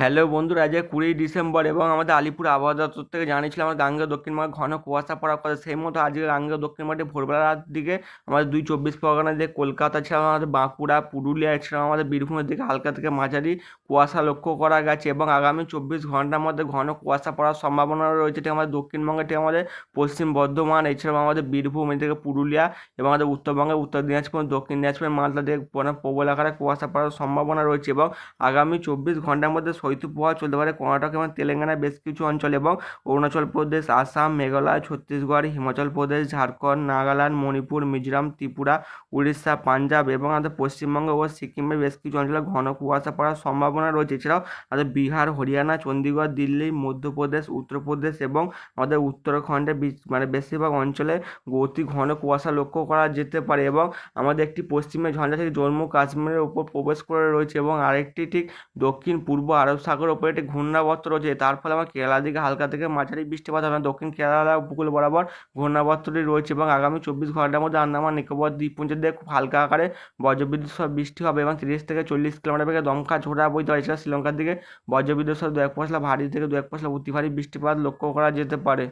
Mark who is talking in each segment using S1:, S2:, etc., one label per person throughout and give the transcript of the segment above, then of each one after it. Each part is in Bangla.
S1: হ্যালো বন্ধুরা, আজ কুড়ি ডিসেম্বর এবং আমাদের আলিপুর আবহাওয়া দপ্তর থেকে জানিয়েছিলাম আমার গাঙ্গে দক্ষিণবঙ্গে ঘন কুয়াশা পড়ার কথা। সেই মতো আজকে গাঙ্গে দক্ষিণবঙ্গে ভোরবেলার দিকে আমাদের দুই চব্বিশ পরগনা দিয়ে কলকাতা ছাড়াও আমাদের বাঁকুড়া, পুরুলিয়া এছাড়াও আমাদের বীরভূমের দিকে হালকা থেকে মাঝারি কুয়াশা লক্ষ্য করা গেছে এবং আগামী চব্বিশ ঘণ্টার মধ্যে ঘন কুয়াশা পড়ার সম্ভাবনা রয়েছে। এটি আমাদের দক্ষিণবঙ্গে এটি আমাদের পশ্চিম বর্ধমান, এছাড়াও আমাদের বীরভূম, এদিকে পুরুলিয়া এবং আমাদের উত্তরবঙ্গে উত্তর দিনাজপুর, দক্ষিণ দিনাজপুর, মালদা দিকে প্রবল আকারে কুয়াশা পড়ার সম্ভাবনা রয়েছে এবং আগামী চব্বিশ ঘণ্টার মধ্যে শৈত্যপ্রবাহ চলতে পারে। কর্ণাটক এবং তেলেঙ্গানার বেশ কিছু অঞ্চল এবং অরুণাচল প্রদেশ, আসাম, মেঘালয়, ছত্তিশগড়, হিমাচল প্রদেশ, ঝাড়খণ্ড, নাগাল্যান্ড, মণিপুর, মিজোরাম, ত্রিপুরা, উড়িষ্যা, পাঞ্জাব এবং আমাদের পশ্চিমবঙ্গ ও সিকিমের বেশ কিছু অঞ্চলে ঘন কুয়াশা পড়ার সম্ভাবনা রয়েছে। এছাড়াও আমাদের বিহার, হরিয়ানা চণ্ডীগড় দিল্লি, মধ্যপ্রদেশ, উত্তরপ্রদেশ এবং আমাদের উত্তরাখণ্ডে মানে বেশিরভাগ অঞ্চলে অতি ঘন কুয়াশা লক্ষ্য করা যেতে পারে এবং আমাদের একটি পশ্চিমে ঝঞ্ঝা থেকে জম্মু কাশ্মীরের উপর প্রবেশ করে রয়েছে এবং আরেকটি ঠিক দক্ষিণ পূর্ব আরব সাগরের ওপরে একটি ঘূর্ণাবর্ত রয়েছে, তার ফলে আমার কেরালার দিকে হালকা থেকে মাঝারি বৃষ্টিপাত হবে। দক্ষিণ কেরালা উপকূল বরাবর ঘূর্ণাবর্তটি রয়েছে এবং আগামী চব্বিশ ঘণ্টার মধ্যে আন্দামান, নিকোবর, দ্বীপপুঞ্জের দিকে খুব হালকা আকারে বজ্রবিদ্যুৎ সহ বৃষ্টি হবে এবং তিরিশ থেকে চল্লিশ কিলোমিটার বেগে দমকা ঝোড়া বইতে হয় এছাড়া শ্রীলঙ্কার দিকে বজ্রবিদ্যুৎ সহ দু এক পশলা ভারী থেকে দু এক পশলা অতি ভারী বৃষ্টিপাত লক্ষ্য করা যেতে পারে।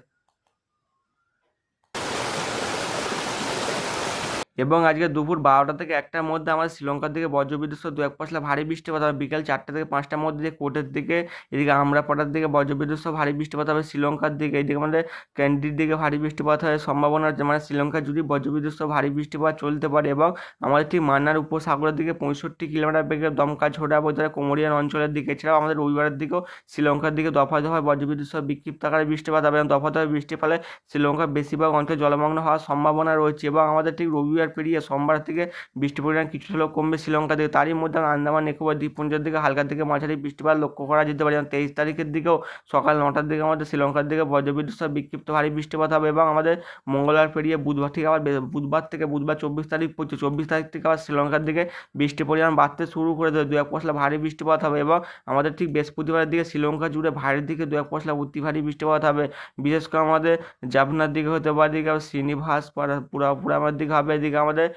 S1: এবং আজকে দুপুর বারোটা থেকে একটার মধ্যে আমাদের শ্রীলঙ্কার দিকে বজ্রবিদ্যুৎ সহ দু এক পশলা ভারী বৃষ্টিপাত হবে। বিকেল চারটে থেকে পাঁচটার মধ্যে যে কোর্টের দিকে, এদিকে আমরাপাড়ার দিকে বজ্রবিদ্যুৎ সহ ভারী বৃষ্টিপাত হবে। শ্রীলঙ্কার দিকে, এদিকে আমাদের ক্যান্ডির দিকে ভারী বৃষ্টিপাত হওয়ার সম্ভাবনা মানে শ্রীলঙ্কা যদি বজ্রবিদ্যুৎ সহ ভারী বৃষ্টিপাত চলতে পারে এবং আমাদের ঠিক মান্নার উপসাগরের দিকে পঁয়ষট্টি কিলোমিটার বেগে দমকা ঝোড়া পারে কোমরিয়ান অঞ্চলের দিকে, এছাড়াও আমাদের রবিবারের দিকেও শ্রীলঙ্কার দিকে দফায় দফায় বজ্রবিদ্যুৎ সহ বিক্ষিপ্ত আকারে বৃষ্টিপাত হবে এবং দফা দফায় বৃষ্টির ফলে শ্রীলঙ্কার বেশিরভাগ অঞ্চলে জলমগ্ন হওয়ার সম্ভাবনা রয়েছে এবং আমাদের ঠিক রবিবার পেরিয়ে সোমবার থেকে বৃষ্টির পরিমাণ কিছুটা হলেও কমবে শ্রীলঙ্কা দিকে তারই মধ্যে আন্দামান, নিকোবর, দ্বীপপুঞ্জের দিকে হালকা থেকে মাঝারি বৃষ্টিপাত লক্ষ্য করা যেতে পারে। যেমন তেইশ তারিখের দিকেও সকাল নটার দিকে আমাদের শ্রীলঙ্কার দিকে বজ্রবিদ্যুৎ সহ বিক্ষিপ্ত ভারী বৃষ্টিপাত হবে এবং আমাদের মঙ্গলবার পেরিয়ে বুধবার থেকে আবার বুধবার থেকে বুধবার চব্বিশ তারিখ পড়ছে চব্বিশ তারিখ থেকে আবার শ্রীলঙ্কার দিকে বৃষ্টির পরিমাণ বাড়তে শুরু করে দেবে। দু এক পশলা ভারী বৃষ্টিপাত হবে এবং আমাদের ঠিক বৃহস্পতিবারের দিকে শ্রীলঙ্কা জুড়ে ভারীর দিকে দু এক পশলা অতি ভারী বৃষ্টিপাত হবে। বিশেষ করে আমাদের জাফনার দিকে হতে পারে দিকে আবার শ্রীনিবাস পুরা পুরামার দিকে হবে, এদিকে আমাদের,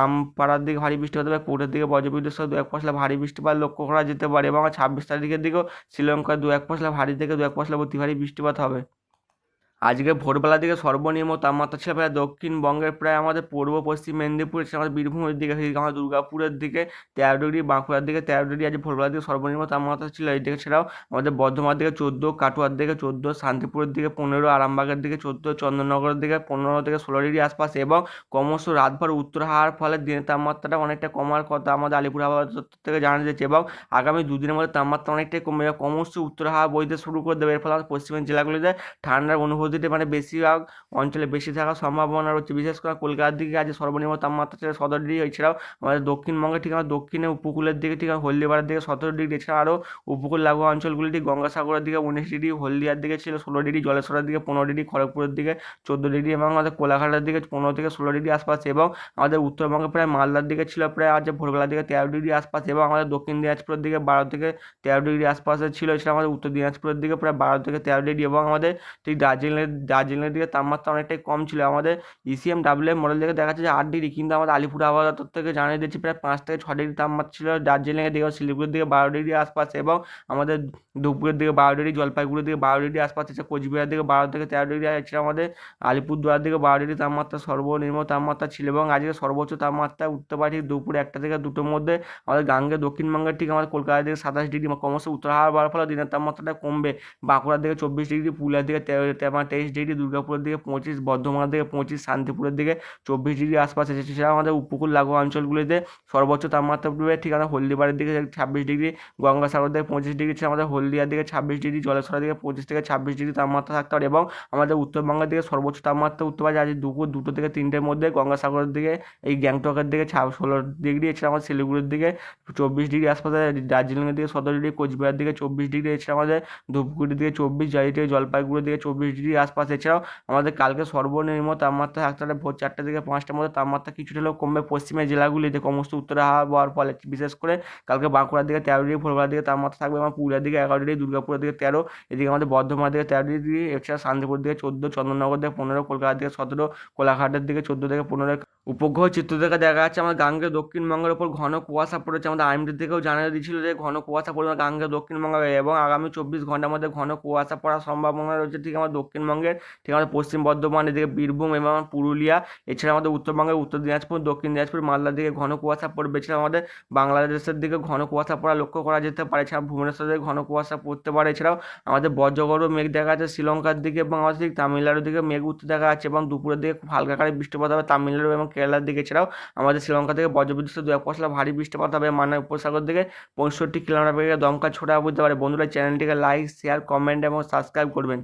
S1: আম পাড়ার দিকে ভারী বৃষ্টি হতে পারে, পুরের দিকে বজ্রবিদ্যুৎ সহ দু এক পশলা ভারী বৃষ্টিপাত লক্ষ্য করা যেতে পারে এবং ছাব্বিশ তারিখের দিকেও শ্রীলঙ্কায় দু এক পশলা ভারী থেকে দু এক পশলা অতি ভারী বৃষ্টিপাত হবে। আজকে ভোরবেলার দিকে সর্বনিম্ন তাপমাত্রা ছিল প্রায় দক্ষিণবঙ্গের প্রায় আমাদের পূর্ব পশ্চিম মেদিনীপুর আমাদের বীরভূমের দিকে আমাদের দুর্গাপুরের দিকে তেরো ডিগ্রি, বাঁকুড়ার দিকে তেরো ডিগ্রি, আজ ভোরবেলার দিকে সর্বনিম্ন তাপমাত্রা ছিল এই দিকে। ছাড়াও আমাদের বর্ধমানের দিকে চোদ্দ, কাটোয়ার দিকে চোদ্দ, শান্তিপুরের দিকে পনেরো, আরামবাগের দিকে চোদ্দ, চন্দননগরের দিকে পনেরো থেকে ষোলো ডিগ্রি আশপাশ এবং ক্রমশ রাতভর উত্তর হওয়ার ফলে দিনের তাপমাত্রাটা অনেকটা কমার কথা আমাদের আলিপুর আবহাওয়া থেকে জানা যাচ্ছে এবং আগামী দুদিনের মধ্যে তাপমাত্রা অনেকটাই কমে এবং ক্রমশ উত্তর হাওয়া বইতে শুরু করে দেবে। এর ফলে আমাদের পশ্চিমের জেলাগুলিতে ঠান্ডার অনুভূতিটা মানে বেশিরভাগ অঞ্চলে বেশি থাকার সম্ভাবনা রয়েছে। বিশেষ করে কলকাতার দিকে আজ সর্বনিম্ন তাপমাত্রা ছিল সতেরো ডিগ্রি। এছাড়াও আমাদের দক্ষিণবঙ্গে ঠিক আমার দক্ষিণে উপকূলের দিকে ঠিক হলদিবাড়ার দিকে সতেরো ডিগ্রি। এছাড়া আরও উপকূল লাগু অঞ্চলগুলি ঠিক গঙ্গাসাগরের দিকে উনিশ ডিগ্রি, হলদিয়ার দিকে ছিল ষোলো ডিগ্রি, জলেশ্বরের দিকে পনেরো ডিগ্রি, খড়গপুরের দিকে চোদ্দ ডিগ্রি এবং আমাদের কোলাঘাটের দিকে পনেরো থেকে ষোলো ডিগ্রি আশপাশ। এবং আমাদের উত্তরবঙ্গে প্রায় মালদার দিকে ছিল প্রায় আজ ভোরবেলার দিকে তেরো ডিগ্রি আশপাশ এবং আমাদের দক্ষিণ দিনাজপুরের দিকে বারো থেকে তেরো ডিগ্রি আশপাশে ছিল। এছাড়া আমাদের উত্তর দিনাজপুরের দিকে প্রায় বারো থেকে তেরো ডিগ্রি এবং আমাদের ঠিক দার্জিলিংয়ের দার্জিলিংয়ের দিকে তাপমাত্রা অনেকটাই কম ছিল। আমাদের ইসিএম ডাব্লিউ মডেল থেকে দেখা যাচ্ছে যে আট ডিগ্রি কিন্তু আমাদের আলিপুর আবহাওয়া দপ্তর থেকে জানিয়ে দিয়েছে প্রায় পাঁচ থেকে ছ ডিগ্রি তাপমাত্রা ছিল। দার্জিলিংয়ের দিকে শিলিগুড়ির দিকে বারো ডিগ্রি আশপাশ এবং আমাদের দুপুরের দিকে বারো ডিগ্রি জলপাইগুড়ির দিকে বারো ডিগ্রি আশপাশ এছাড়া কোচবিহার দিকে বারো থেকে তেরো ডিগ্রি এছাড়া আমাদের আলিপুরদুয়ার দিকে বারো ডিগ্রি তাপমাত্রা, সর্বনিম্ন তাপমাত্রা ছিল এবং আজকে সর্বোচ্চ তাপমাত্রা উঠতে পারে দুপুরে একটা থেকে দুটোর মধ্যে। আমাদের গাঙ্গে দক্ষিণবঙ্গের ঠিক আমাদের কলকাতার দিকে সাতাশ ডিগ্রি ক্রমশ উত্তর হাওয়া বাড়ার ফলে দিনের তাপমাত্রাটা কমবে। বাঁকুড়ার দিকে চব্বিশ ডিগ্রি পুরুলিয়ার দিকে তেইশ ডিগ্রি দুর্গাপুরের দিকে, পঁচিশ বর্ধমানের দিকে, পঁচিশ শান্তিপুরের দিকে, চব্বিশ ডিগ্রি আশপাশে এছাড়া আমাদের উপকূল লাগু অঞ্চলগুলিতে সর্বোচ্চ তাপমাত্রা পড়বে ঠিক আমাদের হলদিবাড়ির দিকে ছাব্বিশ ডিগ্রি গঙ্গাসাগর দিকে পঁচিশ ডিগ্রি ছিল আমাদের হলদিয়ার দিকে ছাব্বিশ ডিগ্রি, জলেশ্বরের দিকে পঁচিশ থেকে ছাব্বিশ ডিগ্রি তাপমাত্রা থাকতে পারে এবং আমাদের উত্তরবঙ্গের দিকে সর্বোচ্চ তাপমাত্রা উঠতে পারে আজ দুপুর দুটো থেকে তিনটের মধ্যে, গঙ্গাসাগরের দিকে এই গ্যাংটকের দিকে ছা ষোলো ডিগ্রি এছাড়া আমাদের শিলিগুড়ির দিকে চব্বিশ ডিগ্রি আশপাশে, দার্জিলিংয়ের দিকে সতেরো ডিগ্রি কোচবিহার দিকে চব্বিশ ডিগ্রি এছাড়া আমাদের ধূপগুড়ির দিকে চব্বিশ থেকে জলপাইগুড়ির দিকে চব্বিশ ডিগ্রি আশপাশ। এছাড়াও আমাদের কালকে সর্বনিম্ন তাপমাত্রা থাকতে পারে ভোর চারটে থেকে পাঁচটার মধ্যে। তাপমাত্রা কিছুটা হলেও কমবে পশ্চিমের জেলাগুলিতে। সমস্ত উত্তরে হাওয়া বওয়ার ফলে, বিশেষ করে কালকে বাঁকুড়ার দিকে তেরো ডিগ্রি ভোরবেলার দিকে তাপমাত্রা থাকবে এবং পুরুলিয়ার দিকে এগারো ডিগ্রি, দুর্গাপুরের দিকে তেরো, এদিকে আমাদের বর্ধমানের দিকে তেরো ডিগ্রি, এছাড়া শান্তিপুর দিকে চোদ্দ, চন্দননগর দিকে পনেরো, কলকাতার দিকে সতেরো, কোলাঘাটের দিকে চোদ্দ থেকে পনেরো। উপগ্রহ চিত্র থেকে দেখা যাচ্ছে আমাদের গাঙ্গে দক্ষিণবঙ্গের ওপর ঘন কুয়াশা পড়েছে। আমাদের আইএমডি থেকেও জানিয়ে দিয়েছিল যে, ঘন কুয়াশা পড়বে গাঙ্গেয় দক্ষিণবঙ্গে এবং আগামী চব্বিশ ঘণ্টার মধ্যে ঘন কুয়াশা পড়ার সম্ভাবনা রয়েছে ঠিক আমাদের দক্ষিণবঙ্গের, ঠিক আমাদের পশ্চিম বর্ধমান, এদিকে বীরভূম এবং পুরুলিয়া, এছাড়া আমাদের উত্তরবঙ্গের উত্তর দিনাজপুর, দক্ষিণ দিনাজপুর, মালদার দিকে ঘন কুয়াশা পড়বে। এছাড়া আমাদের বাংলাদেশের দিকে ঘন কুয়াশা পড়া লক্ষ্য করা যেতে পারে, এছাড়া ভুবনেশ্বর দিকে ঘন কুয়াশা পড়তে পারে। এছাড়াও আমাদের বজ্রগড় মেঘ দেখা যাচ্ছে, শ্রীলঙ্কার দিকে এবং আমাদের তামিলনাড়ুর দিকে মেঘ উঠতে দেখা যাচ্ছে এবং দুপুরের দিকে হালকা আকারে বৃষ্টিপাত হবে তামিলনাড়ু এবং কেরালার দিকে। এছাড়াও আমাদের শ্রীলঙ্কা থেকে বজ্রবিদ্যুৎ দু এক পশলা ভারী বৃষ্টিপাত হবে মান্না উপসাগর থেকে পঁয়ষট্টি কিলোমিটার দমকা ছোটা বুঝতে পারে। বন্ধুরা, চ্যানেলটিকে লাইক শেয়ার কমেন্ট এবং সাবস্ক্রাইব করবেন।